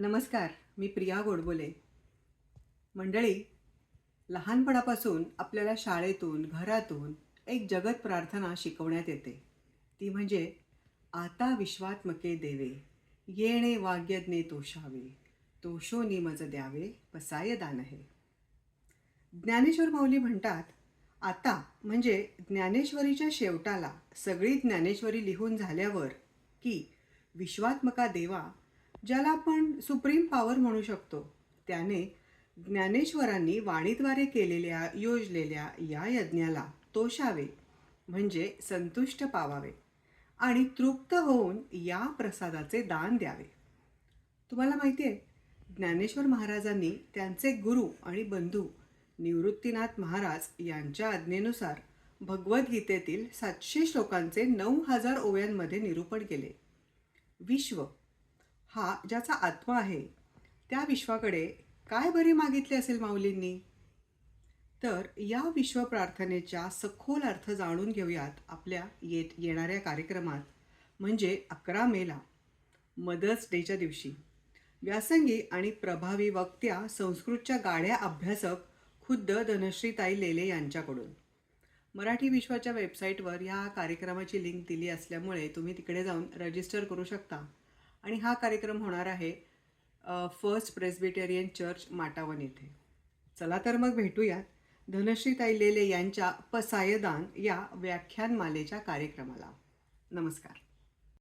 नमस्कार मी प्रिया गोडबोले. मंडळी लहानपणापासून आपल्याला शाळेतून घरातून एक जगत प्रार्थना शिकवण्यात येते. ती म्हणजे आता विश्वात्मके देवे येणे वाग्यज्ञे तोषावे तोषो मज द्यावे पसाय दान आहे ज्ञानेश्वर माऊली म्हणतात आता म्हणजे ज्ञानेश्वरीच्या शेवटाला सगळी ज्ञानेश्वरी लिहून झाल्यावर की विश्वात्मका देवा ज्याला आपण सुप्रीम पॉवर म्हणू शकतो. त्याने ज्ञानेश्वरांनी वाणीद्वारे केलेल्या योजलेल्या या यज्ञाला तोषावे म्हणजे संतुष्ट पावावे आणि तृप्त होऊन या प्रसादाचे दान द्यावे. तुम्हाला माहिती आहे ज्ञानेश्वर महाराजांनी त्यांचे गुरु आणि बंधू निवृत्तीनाथ महाराज यांच्या आज्ञेनुसार भगवद्गीतेतील सातशे श्लोकांचे नऊ हजार ओव्यांमध्ये निरूपण केले. विश्व हा ज्याचा आत्मा आहे त्या विश्वाकडे काय बरे मागितले असेल माऊलींनी? तर या विश्व प्रार्थनेच्या सखोल अर्थ जाणून घेऊयात आपल्या येत येणाऱ्या कार्यक्रमात. म्हणजे अकरा मेला मदर्स डेच्या दिवशी. व्यासंगी आणि प्रभावी वक्त्या संस्कृतच्या गाड्या अभ्यासक खुद्द धनश्रीताई लेले यांच्याकडून. मराठी विश्वाच्या वेबसाईटवर या कार्यक्रमाची लिंक दिली असल्यामुळे तुम्ही तिकडे जाऊन रजिस्टर करू शकता. आणि हा कार्यक्रम होणार आहे फर्स्ट प्रेस्बिटेरियन चर्च माटावन येथे चला तर मग भेटूयात. धनश्री लेले यांच्या पसायदान या व्याख्यानमालेच्या कार्यक्रमाला. नमस्कार.